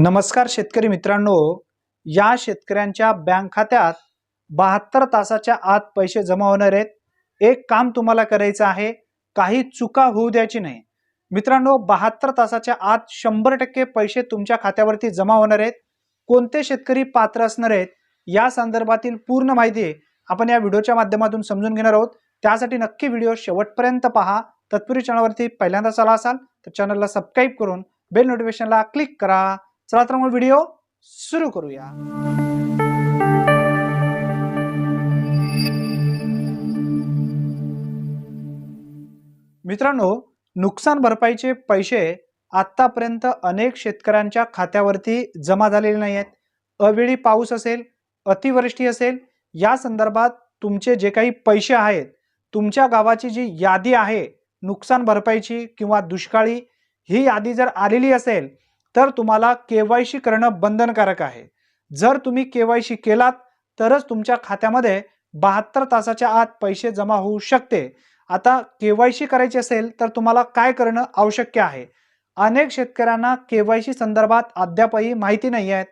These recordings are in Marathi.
नमस्कार शेतकरी मित्रांनो. या शेतकऱ्यांच्या बँक खात्यात बहात्तर तासाच्या आत पैसे जमा होणार आहेत. एक काम तुम्हाला करायचं आहे. काही चुका होऊ द्यायची नाही. मित्रांनो बहात्तर तासाच्या आत शंभर टक्के पैसे तुमच्या खात्यावरती जमा होणार आहेत. कोणते शेतकरी पात्र असणार आहेत या संदर्भातील पूर्ण माहिती आपण या व्हिडिओच्या माध्यमातून समजून घेणार आहोत. त्यासाठी नक्की व्हिडिओ शेवटपर्यंत पहा. तत्पूर्वी चॅनलवरती पहिल्यांदा आला असाल तर चॅनलला सबस्क्राईब करून बेल नोटिफिकेशनला क्लिक करा. चला तर मग व्हिडिओ सुरू करूया. मित्रांनो नुकसान भरपाईचे पैसे आतापर्यंत अनेक शेतकऱ्यांच्या खात्यावरती जमा झालेले नाही आहेत अवेळी पाऊस असेल अतिवृष्टी असेल या संदर्भात तुमचे जे काही पैसे आहेत तुमच्या गावाची जी यादी आहे नुकसान भरपाईची किंवा दुष्काळी ही यादी जर आलेली असेल तर तुम्हाला के वाय सी करणं बंधनकारक आहे. जर तुम्ही के वाय सी केलात तरच तुमच्या खात्यामध्ये बहात्तर तासाच्या आत पैसे जमा होऊ शकते. आता के वाय सी करायची असेल तर तुम्हाला काय करणं आवश्यक आहे? अनेक शेतकऱ्यांना के वाय सी संदर्भात अद्यापही माहिती नाही आहेत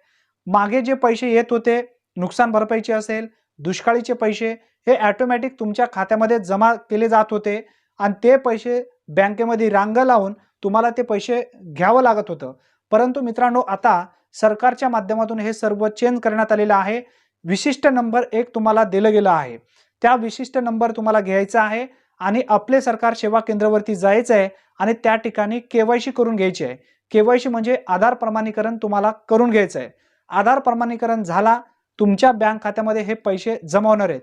मागे जे पैसे येत होते नुकसान भरपाईचे असेल दुष्काळीचे पैसे हे ॲटोमॅटिक तुमच्या खात्यामध्ये जमा केले जात होते. आणि ते पैसे बँकेमध्ये रांग लावून तुम्हाला ते पैसे घ्यावं लागत होतं. परंतु मित्रांनो आता सरकारच्या माध्यमातून हे सर्व चेंज करण्यात आलेलं आहे. विशिष्ट नंबर एक तुम्हाला दिलं गेलं आहे. त्या विशिष्ट नंबर तुम्हाला घ्यायचा आहे आणि आपले सरकार सेवा केंद्रावरती जायचं आहे आणि त्या ठिकाणी केवायसी करून घ्यायची आहे. केवायसी म्हणजे आधार प्रमाणीकरण तुम्हाला करून घ्यायचं आहे. आधार प्रमाणीकरण झाला तुमच्या बँक खात्यामध्ये हे पैसे जमा होणार आहेत.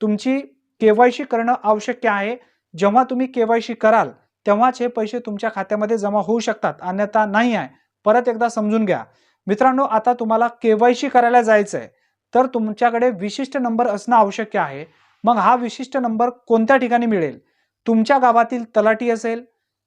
तुमची केवायसी करणं आवश्यक आहे. जेव्हा तुम्ही केवायसी कराल तेव्हाच हे पैसे तुमच्या खात्यामध्ये जमा होऊ शकतात. अन्यथा नाही आहे. परत एकदा समजून घ्या. मित्रांनो आता तुम्हाला केवायसी करायला जायचं आहे तर तुमच्याकडे विशिष्ट नंबर असणं आवश्यक आहे. मग हा विशिष्ट नंबर कोणत्या ठिकाणी मिळेल? तुमच्या गावातील तलाठी असेल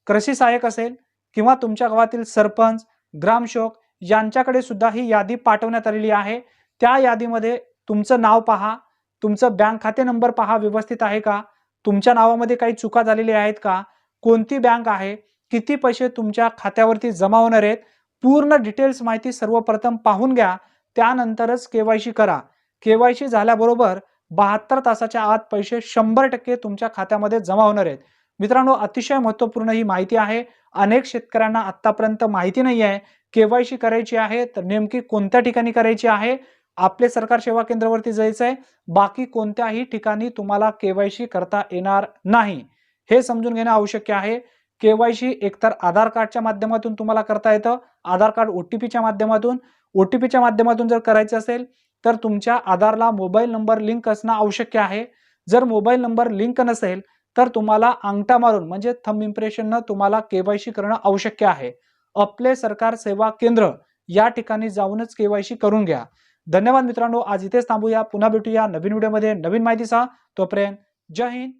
कृषी सहाय्यक असेल किंवा तुमच्या गावातील सरपंच ग्रामसेवक यांच्याकडे सुद्धा ही यादी पाठवण्यात आलेली आहे. त्या यादीमध्ये तुमचं नाव पहा. तुमचं बँक खाते नंबर पहा. व्यवस्थित आहे का? तुमच्या नावामध्ये काही चुका झालेल्या आहेत का? कोणती बँक आहे? किती पैसे तुमच्या खात्यावरती जमा होणार आहेत? पूर्ण डिटेल्स माहिती सर्वप्रथम पाहून घ्या. त्यानंतरच केवायसी करा. केवायसी झाल्याबरोबर बहात्तर तासाच्या आत पैसे शंभर टक्के तुमच्या खात्यामध्ये जमा होणार आहेत. मित्रांनो अतिशय महत्त्वपूर्ण ही माहिती आहे. अनेक शेतकऱ्यांना आतापर्यंत माहिती नाही आहे केवायसी करायची आहे तर नेमकी कोणत्या ठिकाणी करायची आहे? आपले सरकार सेवा केंद्रावरती जायचं आहे बाकी कोणत्याही ठिकाणी तुम्हाला केवायसी करता येणार नाही. हे समजून घेणं आवश्यक आहे. केवायसी एकतर आधार कार्डच्या माध्यमातून तुम्हाला करता येतं. आधार कार्ड ओ टी पीच्या माध्यमातून. ओ टी पीच्या माध्यमातून जर करायचं असेल तर तुमच्या आधारला मोबाईल नंबर लिंक असणं आवश्यक आहे. जर मोबाईल नंबर लिंक नसेल तर तुम्हाला अंगठा मारून म्हणजे थंब इम्प्रेशननं तुम्हाला केवायसी करणं आवश्यक आहे. आपले सरकार सेवा केंद्र या ठिकाणी जाऊनच केवायसी करून घ्या. धन्यवाद मित्रांनो आज इथेच थांबूया. पुन्हा भेटूया नवीन व्हिडिओमध्ये. नवीन माहितीचा तोपर्यंत जय हिंद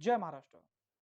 जय महाराष्ट्र.